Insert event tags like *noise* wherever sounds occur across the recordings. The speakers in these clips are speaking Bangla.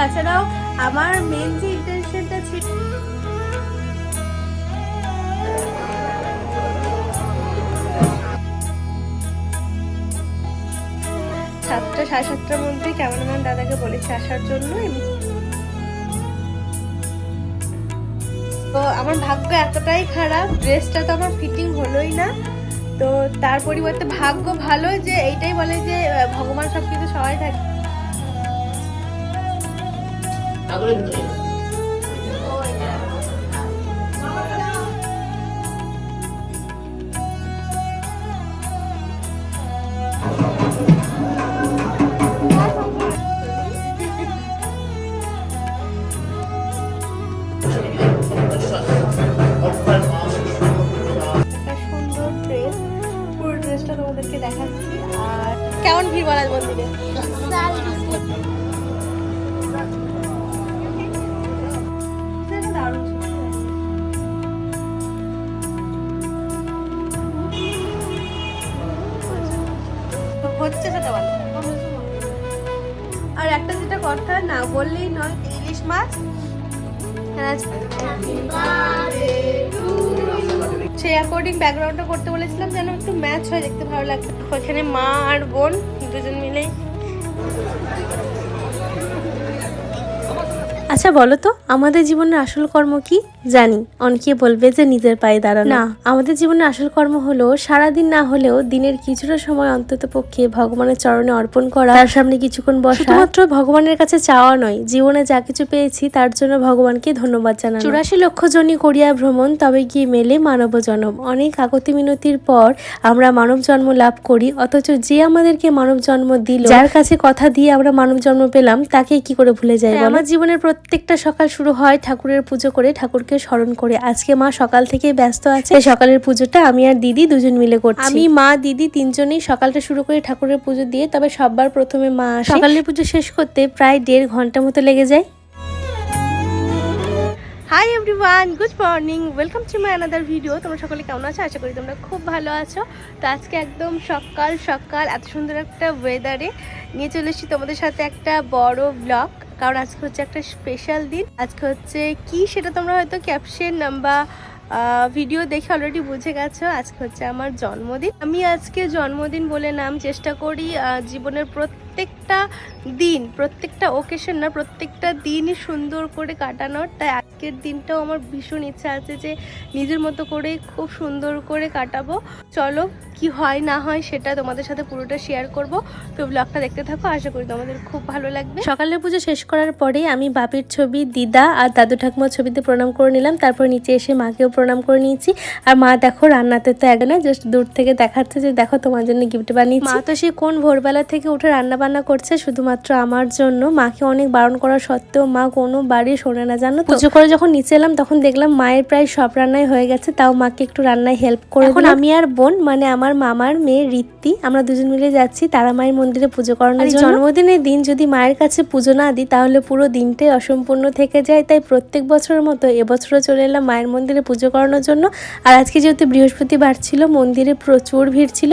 তাছাড়াও আমার মেন যে ইন্টেনশনটা ছিল সাতটা, সাড়ে সাতটার মধ্যে ক্যামেরাম্যান দাদাকে বলেছে আসার জন্য তো আমার ভাগ্য এতটাই খারাপ ড্রেসটা তো আমার ফিটিং হলোই না। তো তার পরিবর্তে ভাগ্য ভালো যে এইটাই বলে যে ভগবান সব কিছু সবাই থাকে। 나도 했는데. Thank you. হচ্ছে সেটা বলো আর একটা যেটা কথা, না বললেই নয়, ইলিশ মাছ। সেই অ্যাকর্ডিং ব্যাকগ্রাউন্ডটা করতে বলেছিলাম, যেন একটু ম্যাচ হয়, দেখতে ভালো লাগবে ওখানে মা আর বোন দুজন মিলেই। আচ্ছা বলো তো আমাদের জীবনের আসল কর্ম কি? জানি। অনেকে বলবে যে নিজের পায়ে দাঁড়ানো। না। আমাদের জীবনের আসল কর্ম হলো সারাদিন না হলেও দিনের কিছুটা সময় অন্তত পক্ষে ভগবানের চরণে অর্পণ করা। তার সামনে কিছুক্ষণ বসা। শুধুমাত্র ভগবানের কাছে চাওয়া নয় জীবনে যা কিছু পেয়েছি তার জন্য ভগবানকে ধন্যবাদ জানানো। চুরাশি লক্ষ জনই করিয়া ভ্রমণ তবে গিয়ে মেলে মানব জন্ম। অনেক আগতি মিনতির পর আমরা মানব জন্ম লাভ করি অথচ যে আমাদেরকে মানব জন্ম দিল যার কাছে কথা দিয়ে আমরা মানব জন্ম পেলাম তাকে কি করে ভুলে যাই আমার জীবনের প্রত্যেকটা সকাল শুরু হয় ঠাকুরের পুজো করে ঠাকুরকে স্মরণ করে। আজকে মা সকাল থেকে ব্যস্ত আছে। সকালের পুজোটা আমি আর দিদি দুজন মিলে করছি। আমি মা দিদি তিনজনেই সকালটা শুরু করে ঠাকুরের পুজো দিয়ে তবে সববার প্রথমে মা সকালের পুজো শেষ করতে প্রায় দেড় ঘণ্টা মতো লেগে যায়। Hi everyone good morning welcome to my another video তোমরা সকলে কেমন আছো? আশা করি তোমরা খুব ভালো আছো। তো আজকে একদম সকাল সকাল এত সুন্দর একটা ওয়েদারে নিয়ে চলে এসেছি তোমাদের সাথে একটা বড় ব্লগ কারণ আজকে হচ্ছে একটা স্পেশাল দিন। আজকে হচ্ছে কি সেটা তোমরা হয়তো ক্যাপশন বা ভিডিও দেখে অলরেডি বুঝে গেছো। আজকে হচ্ছে আমার জন্মদিন। আমি আজকে জন্মদিন বলে নাম চেষ্টা করি জীবনের জীবনের প্রত্যেকটা দিন প্রত্যেকটা ওকেশন না প্রত্যেকটা দিনই সুন্দর করে কাটানোর। তাই আজকের দিনটাও আমার ভীষণ ইচ্ছা আছে যে নিজের মতো করে খুব সুন্দর করে কাটাবো। চলো কি হয় না হয় সেটা তোমাদের সাথে পুরোটা শেয়ার করব। তো ব্লগটা দেখতে থাকো আশা করি তোমাদের খুব ভালো লাগবে। সকালের পুজো শেষ করার পরে আমি বাপির ছবি দিদা আর দাদু ঠাকুমার ছবিতে প্রণাম করে নিলাম। তারপর নিচে এসে মাকেও প্রণাম করে নিয়েছি। আর মা দেখো রান্নাতে তো এক না জাস্ট দূর থেকে দেখাচ্ছে যে দেখো তোমার জন্য গিফট বানিয়েছি। মা তো সে কোন ভোরবেলা থেকে উঠে রান্না বান্না করছে শুধুমাত্র আমার জন্য। মাকে অনেক বারণ করা সত্ত্বেও মা কোনো বাড়ি শোনে না জানো পুজো করে যখন নিচে এলাম তখন দেখলাম মায়ের প্রায় সব রান্নাই হয়ে গেছে তাও মাকে একটু রান্নায় হেল্প করে এখন আমি আর বোন মানে আমার মামার মেয়ে ঋত্তি আমরা দুজন মিলে যাচ্ছি তারা মায়ের মন্দিরে পুজো করানোর জন্য। জন্মদিনের দিন যদি মায়ের কাছে পুজো না দিই তাহলে পুরো দিনটাই অসম্পূর্ণ থেকে যায়। তাই প্রত্যেক বছরের মতো এবছরও চলে এলাম মায়ের মন্দিরে পুজো করানোর জন্য। আর আজকে যেহেতু বৃহস্পতিবার ছিল মন্দিরে প্রচুর ভিড় ছিল।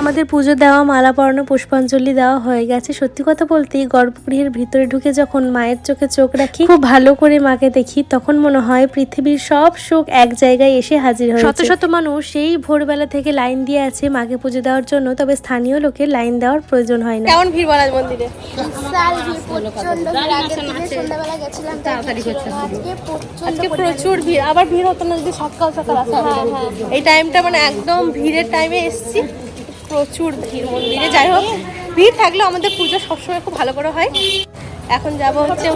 আমাদের পুজো দেওয়া মালা পরানো পুষ্পাঞ্জলি দেওয়া হয়ে গেছে। সত্যি কথা বলতে গর্ভগৃহের ভিতরে ঢুকে যখন মায়ের চোখে চোখ রাখি খুব ভালো করে মাকে দেখি তখন মনে হয় পৃথিবীর সব সুখ এক জায়গায় এসে হাজির হয় শত শত মানুষ সেই ভোরবেলা থেকে লাইন দিয়ে আছে মাকে পুজো দেওয়ার জন্য তবে স্থানীয় লোকের লাইন দেওয়ার প্রয়োজন হয় না। কেমন ভিড় বলার মন্দিরে। আজকে প্রচুর ভিড়। আবার ভিড় হতো না যদি সকাল সকাল আসা হ্যাঁ হ্যাঁ। এই টাইমটা মানে একদম ভিড়ের টাইমে এসেছি। প্রচুর ভিড় মন্দিরে। যাই হোক, ভিড় থাকলে আমাদের পুজো সবসময় খুব ভালো করে হয়। এখন যাব হচ্ছে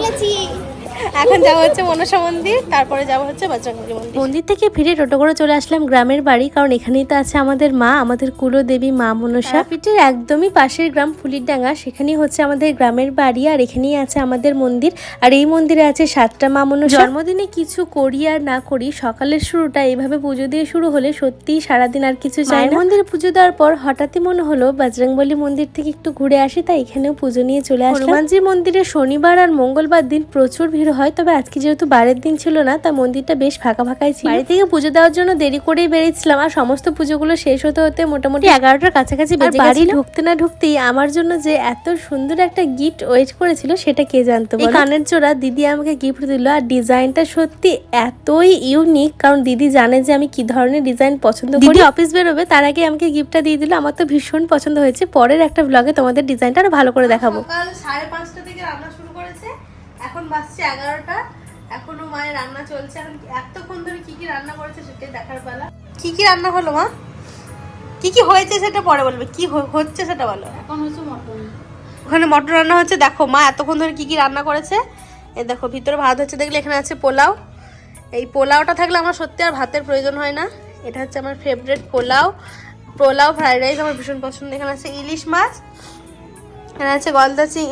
এখন যাব হচ্ছে মনসা মন্দির তারপরে যাব হচ্ছে বজরঙ্গলী মন্দির। মন্দির থেকে ফিরে টোটো করে চলে আসলাম গ্রামের বাড়ি কারণ এখানেই তো আছে আমাদের মা আমাদের কুলো দেবী মা মনসা। পিঠের একদমই পাশের গ্রাম ফুলিরডাঙ্গা সেখানেই হচ্ছে আমাদের গ্রামের বাড়ি আর এখানেই আছে আমাদের মন্দির। আর এই মন্দিরে আছে সাতটা মা মনসা। জন্মদিনে কিছু করি আর না করি সকালের শুরুটা এইভাবে পুজো দিয়ে শুরু হলে সত্যিই সারাদিন আর কিছু চাই না। মন্দিরে পুজো দেওয়ার পর হঠাৎই মনে হলো বজরংবলী মন্দির থেকে একটু ঘুরে আসি তাই এখানেও পুজো নিয়ে চলে আসলাম। হনুমানজি মন্দিরে শনিবার আর মঙ্গলবার দিন প্রচুর ভিড় হয় তবে আজকে যেহেতু বারের দিন ছিল না তা মন্দিরটা বেশ ফাঁকা ফাঁকাই ছিল। বাড়ি থেকে পুজো দেওয়ার জন্য দেরি করেই বেরিয়েছিলাম আর সমস্ত পুজোগুলো শেষ হতে হতে মোটামুটি এগারোটার কাছাকাছি বেজে বাড়ি ঢুকতে না ঢুকতেই আমার জন্য যে এত সুন্দর একটা গিফট ওয়েট করেছিল সেটা কে জানতো এই কানের জোড়া দিদি আমাকে গিফট দিল আর ডিজাইনটা সত্যি এতই ইউনিক কারণ দিদি জানে যে আমি কি ধরনের ডিজাইন পছন্দ করি। অফিস বেরোবে তার আগে আমাকে গিফটটা দিয়ে দিল আমার তো ভীষণ পছন্দ হয়েছে পরের একটা ব্লগে তোমাদের ডিজাইনটা আরও ভালো করে দেখাবো। সকাল সাড়ে পাঁচটা থেকে রান্না এখন বাজছে এগারোটা। এখনও মায়ের রান্না চলছে। এখন এতক্ষণ ধরে কি কি রান্না করেছে সেটাই দেখার বেলা কি কি রান্না হলো মা? কি কি হয়েছে সেটা পরে বলবে। কি হচ্ছে সেটা বলো। এখন হচ্ছে মটন। ওখানে মটন রান্না হচ্ছে। দেখো মা এতক্ষণ ধরে কি কি রান্না করেছে। এই দেখো ভিতরে ভাত হচ্ছে। দেখলে এখানে আছে পোলাও। এই পোলাওটা থাকলে আমার সত্যি আর ভাতের প্রয়োজন হয় না। এটা হচ্ছে আমার ফেভারেট পোলাও। পোলাও ফ্রাইড রাইস আমার ভীষণ পছন্দ। এখানে আছে ইলিশ মাছ এখানে আছে গলদা চিং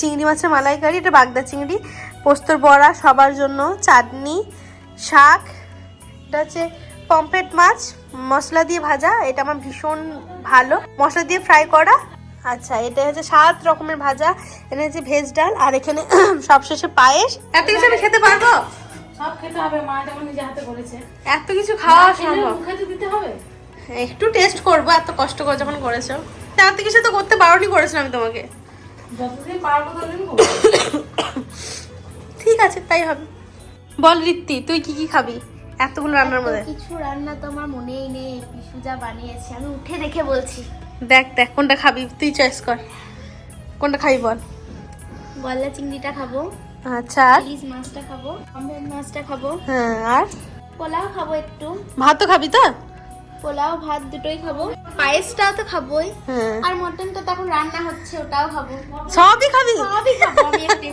চিংড়ি মাছের মালাইকারি এটা বাগদা চিংড়ি। পোস্তর বড়া সবার জন্য চাটনি শাক এটা হচ্ছে পমফ্রেট মাছ মশলা দিয়ে ভাজা এটা আমার ভীষণ ভালো। মশলা দিয়ে ফ্রাই করা আচ্ছা এটা হচ্ছে সাত রকমের ভাজা এখানে হচ্ছে ভেজ ডাল আর এখানে *clears throat* সবশেষে পায়েস। এত কিছু আমি খেতে পারব? সব খেতে হবে মা যেমন নিজে হাতে করেছে। এত কিছু খাওয়া সম্ভব। মুখে তো দিতে হবে। একটু টেস্ট করব এত কষ্ট করে যখন করেছ। এত কিছু তো করতে বারণই করেছিলাম আমি তোমাকে। যতদিন পারব ততদিন ঠিক আছে তাই হবে। বল রিত্তি তুই কি কি খাবি? এতগুলো রান্নার মধ্যে। কিছু রান্না তো আমার মনেই নেই। পিসু যা বানিয়েছে আমি উঠে দেখে বলছি। দেখ দেখ কোনটা খাবি তুই চয়েস কর। কোনটা খাবি বল। গলদা চিংড়িটা খাব। আচ্ছা আর? ইলিশ মাছটা খাব আমরান মাছটা খাব। হ্যাঁ আর? পোলাও খাব একটু। ভাতও খাবি তো? পোলাও ভাত দুটোই খাব। পায়েসটাও তো খাবোই। হ্যাঁ। আর মটন তো তখন রান্না হচ্ছে ওটাও খাব। সবই খাবি? সবই খাব আমি।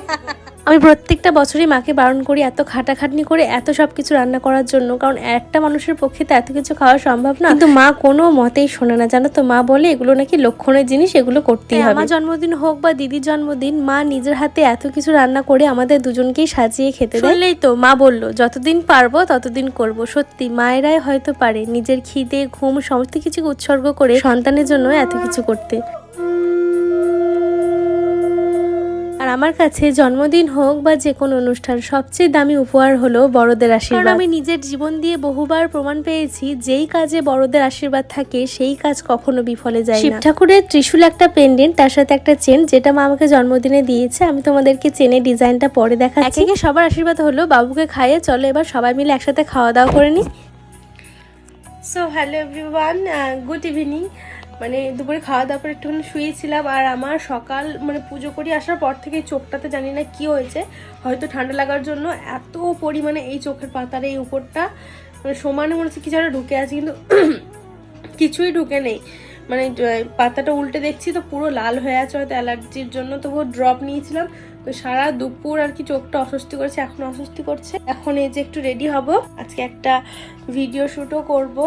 আমি প্রত্যেকটা বছরই মাকে বারণ করি এত খাটাখাটনি করে এত সব কিছু রান্না করার জন্য কারণ একটা মানুষের পক্ষে তো এত কিছু খাওয়া সম্ভব না। কিন্তু মা কোনো মতেই শোনে না। জানো তো মা বলে এগুলো নাকি লক্ষণের জিনিস এগুলো করতেই হবে। আমার জন্মদিন হোক বা দিদির জন্মদিন মা নিজের হাতে এত কিছু রান্না করে আমাদের দুজনকেই সাজিয়ে খেতে দেয়। তো মা বলল যতদিন পারব ততদিন করব। সত্যি মায়েরাই হয়তো পারে নিজের খিদে ঘুম সমস্ত কিছু উৎসর্গ করে সন্তানের জন্য এত কিছু করতে। আমার কাছে জন্মদিন হোক বা যে কোনো অনুষ্ঠান সবচেয়ে দামি উপহার হলো বড়দের আশীর্বাদ। আমি নিজের জীবন দিয়ে বহুবার প্রমাণ পেয়েছি যেই কাজে বড়দের আশীর্বাদ থাকে সেই কাজ কখনো বিফলে যায় শিব ঠাকুরের ত্রিশূল একটা পেন্ডেন্ট তার সাথে একটা চেন যেটা মা আমাকে জন্মদিনে দিয়েছে। আমি তোমাদেরকে চেনের ডিজাইনটা পরে দেখাচ্ছি। একে একে সবার আশীর্বাদ হলো বাবুকে খাইয়ে চলো এবার সবাই মিলে একসাথে খাওয়া দাওয়া করে নিই so hello everyone good evening মানে দুপুরে খাওয়া দাওয়ার পর একটুখানি শুয়েছিলাম, আর আমার সকাল মানে পুজো করি আসার পর থেকে চোখটাতে জানি না কি হয়েছে। হয়তো ঠান্ডা লাগার জন্য এত পরিমাণে এই চোখের পাতার এই উপরটা মানে সমানে মনে হচ্ছে কিছু একটা ঢুকে আছে, কিন্তু *clears throat* কিছুই ঢুকে নেই। মানে পাতাটা উল্টে দেখছি তো পুরো লাল হয়ে আছে, হয়তো অ্যালার্জির জন্য তবুও ড্রপ নিয়েছিলাম। তো সারা দুপুর আর কি চোখটা অস্বস্তি করেছে, এখন অস্বস্তি করছে। এখন এই যে একটু রেডি হব। আজকে একটা ভিডিও শ্যুটও করব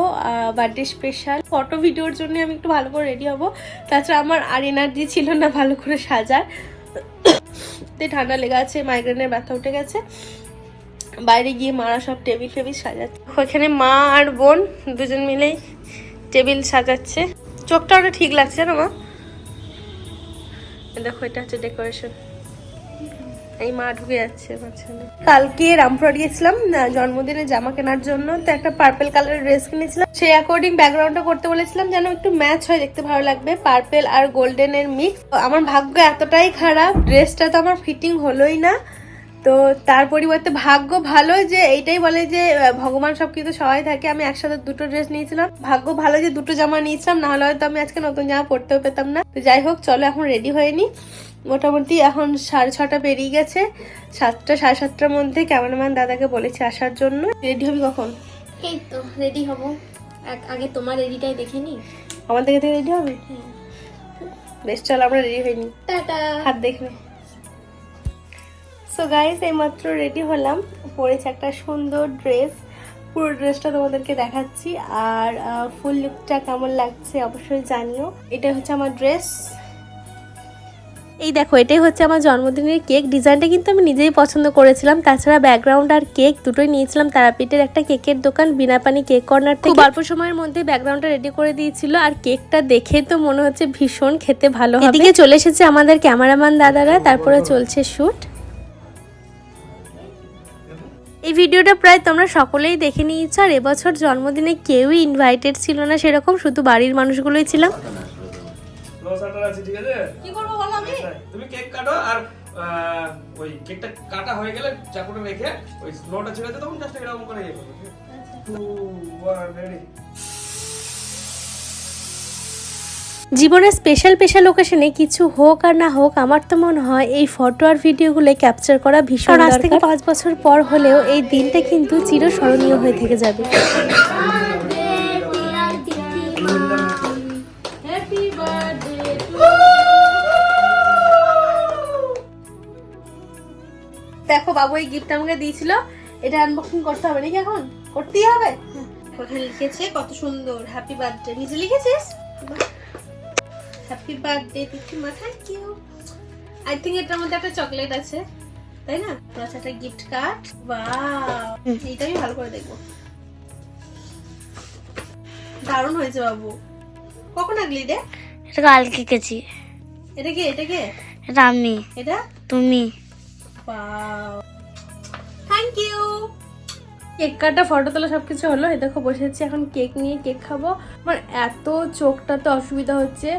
বার্থডে স্পেশাল ফটো ভিডিওর জন্য আমি একটু ভালো করে রেডি হব। তাছাড়া আমার আর এনার্জি ছিল না ভালো করে সাজার। ঠান্ডা লেগে আছে মাইগ্রেনের ব্যথা উঠে গেছে। বাইরে গিয়ে মারা সব টেবিল ফেবিল সাজাচ্ছে। ওখানে মা আর বোন দুজন মিলেই টেবিল সাজাচ্ছে। চোখটা ওটা ঠিক লাগছে না মা? দেখো, এটা হচ্ছে ডেকোরেশন এই মা ঢুকে যাচ্ছে মাঝখানে কালকে রামপুরহাট গেছিলাম জন্মদিনে জামা কেনার জন্য, তো একটা পার্পেল কালারের ড্রেস কিনেছিলাম। সেই অ্যাকর্ডিং ব্যাকগ্রাউন্ডটা করতে বলেছিলাম, যেন একটু ম্যাচ হয়, দেখতে ভালো লাগবে পার্পেল আর গোল্ডেনের মিক্স আমার ভাগ্য এতটাই খারাপ ড্রেসটা তো আমার ফিটিং হলোই না। তো তার পরিবর্তে ভাগ্য ভালো যে, এইটাই বলে যে ভগবান সব কিন্তু সবাই থাকে। আমি একসাথে দুটো ড্রেস নিয়েছিলাম। ভাগ্য ভালো যে, দুটো জামা নিয়েছিলাম, না হলে হয়তো আমি আজকে নতুন জামা পরতেও পেতাম না। তো যাই হোক, চলো, এখন রেডি হয়ে নি। মোটামুটি এখন সাড়ে ছটা পেরিয়ে গেছে। সাতটা সাড়ে সাতটার মধ্যে ক্যামেরাম্যান দাদাকে বলেছি আসার জন্য। রেডি হবি কখন? এই তো রেডি হব। এক- আগে তোমার রেডিটাই দেখে নি। আমার থেকে রেডি হবে? বেশ চল আমরা রেডি হইনি টাটা। হাত দেখবে সো গাইস এইমাত্র রেডি হলাম। পরেছে একটা সুন্দর ড্রেস পুরো ড্রেসটা তোমাদেরকে দেখাচ্ছি। আর ফুল লুকটা কেমন লাগছে অবশ্যই জানিও। এটা হচ্ছে আমার ড্রেস এই দেখো এটাই হচ্ছে আমার জন্মদিনের কেক। ডিজাইনটা কিন্তু আমি নিজেই পছন্দ করেছিলাম। তাছাড়া ব্যাকগ্রাউন্ড আর কেক দুটোই নিয়েছিলাম। তারাপীঠের একটা কেকের দোকান বিনা পানি কেক কর্নার থেকে। খুব অল্প সময়ের মধ্যে ব্যাকগ্রাউন্ডটা রেডি করে দিয়েছিল। আর কেকটা দেখে তো মনে হচ্ছে ভীষণ খেতে ভালো হবে। এদিকে চলে এসেছে আমাদের ক্যামেরাম্যান দাদারা। তারপরে চলছে শুট এই ভিডিওটা প্রায় তোমরা সকলেই দেখে নিয়েছো। আর এবছর জন্মদিনে কেউই ইনভাইটেড ছিল না সেরকম। শুধু বাড়ির মানুষগুলোই ছিলাম। আছে ঠিক আছে? কি করব বলো আমি? তুমি কেক কাটো আর ওই কেকটা কাটা হয়ে গেলে চাকুটা রেখে ওই স্লোটা ছেড়ে তখন জাস্ট এরকম করে ইয়ে টু ওয়ান রেডি জীবনের স্পেশাল স্পেশাল লোকেশনে কিছু হোক আর না হোক আমার তো মনে হয় এই ফটো আর ভিডিওগুলো ক্যাপচার করা ভীষণ আজ থেকে পাঁচ বছর পর হলেও এই দিনটা কিন্তু চিরস্মরণীয় হয়ে থেকে যাবে। দেখো বাবু এই গিফট আমাকে দিয়েছিল এটা আনবক্সিং করতে হবে নাকি এখন? করতেই হবে? ওখানে লিখেছে? কত সুন্দর। হ্যাপি বার্থডে নিজে লিখেছিস? হ্যাপি বার্থডে তিথিমা থ্যাংক ইউ আই থিঙ্ক এটার মধ্যে একটা চকলেট আছে তাই না? প্লাস একটা গিফট কার্ড বাও এইটা আমি ভালো করে দেখব। দারুণ হয়েছে বাবু। কখন আগলি রে এটা কালকে গেছি এটা কি? এটা কে? এটা আমি। এটা? তুমি? থ্যাংক ইউ কেক কাটা ফটো তোলা সবকিছু হলো। এই দেখো বসেছি এখন কেক নিয়ে কেক খাব। আমার এত চোখটাতে অসুবিধা হচ্ছে।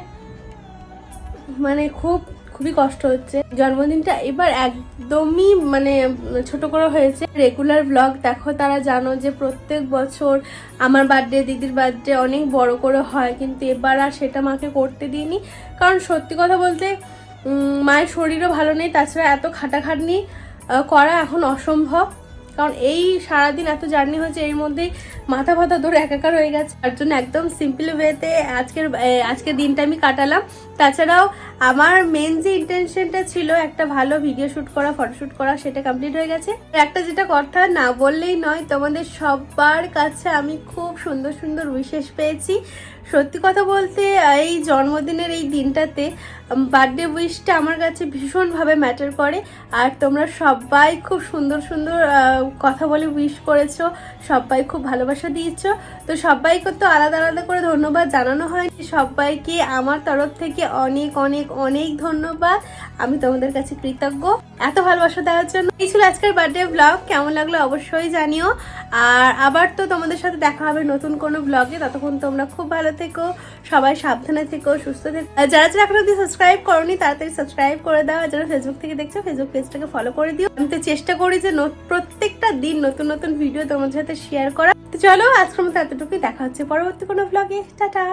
মানে খুব খুবই কষ্ট হচ্ছে। জন্মদিনটা এবার একদমই মানে ছোট করে হয়েছে। রেগুলার ব্লগ দেখো তারা জানো যে প্রত্যেক বছর আমার বার্থডে দিদির বার্থডে অনেক বড় করে হয়। কিন্তু এবার আর সেটা মাকে করতে দিইনি। কারণ সত্যি কথা বলতে মায়ের শরীরও ভালো নেই, তাছাড়া এত খাটাখাটনি করা এখন অসম্ভব। কারণ এই সারাদিন এত জার্নি হয়েছে, এর মধ্যেই মাথা ফাথা ধরে একাকার হয়ে গেছে। তার জন্য একদম সিম্পল ওয়েতে আজকের আজকের দিনটা আমি কাটালাম। তাছাড়াও আমার মেন যে ইন্টেনশনটা ছিল একটা ভালো ভিডিও শ্যুট করা ফটোশ্যুট করা, সেটা কমপ্লিট হয়ে গেছে। একটা যেটা কথা না বললেই নয়, তোমাদের সবার কাছে আমি খুব সুন্দর সুন্দর উইশেষ পেয়েছি। সত্যি কথা বলতে, এই জন্মদিনের এই দিনটাতে বার্থডে উইশটা আমার কাছে ভীষণভাবে ম্যাটার করে। আর তোমরা সবাই খুব সুন্দর সুন্দর কথা বলে উইশ করেছ। সবাই খুব ভালোবাসা দিয়েছ। তো সবাইকে তো আলাদা আলাদা করে ধন্যবাদ জানানো হয় সবাইকে আমার তরফ থেকে অনেক অনেক অনেক ধন্যবাদ। আমি তোমাদের কাছে কৃতজ্ঞ। এত ভালোবাসা দেওয়ার জন্য। এই ছিল আজকের বার্থডে ব্লগ কেমন লাগল অবশ্যই জানিও। আর আবার তো তোমাদের সাথে দেখা হবে নতুন কোনো ব্লগে ততক্ষণ তোমরা খুব ভালো থেকো। সবাই সাবধানে থেকো, সুস্থ থেকো। যারা যারা এখনও অব্দি সাবস্ক্রাইব করনি, তাড়াতাড়ি সাবস্ক্রাইব করে দাও। যারা ফেসবুক থেকে দেখছ ফেসবুক পেজটাকে ফলো করে দিও। আমি তো চেষ্টা করি যে প্রত্যেকটা দিন নতুন নতুন ভিডিও তোমাদের সাথে শেয়ার করা। চলো আজকের মতো এতটুকুই। দেখা হচ্ছে পরবর্তী কোনো ব্লগে টাটা।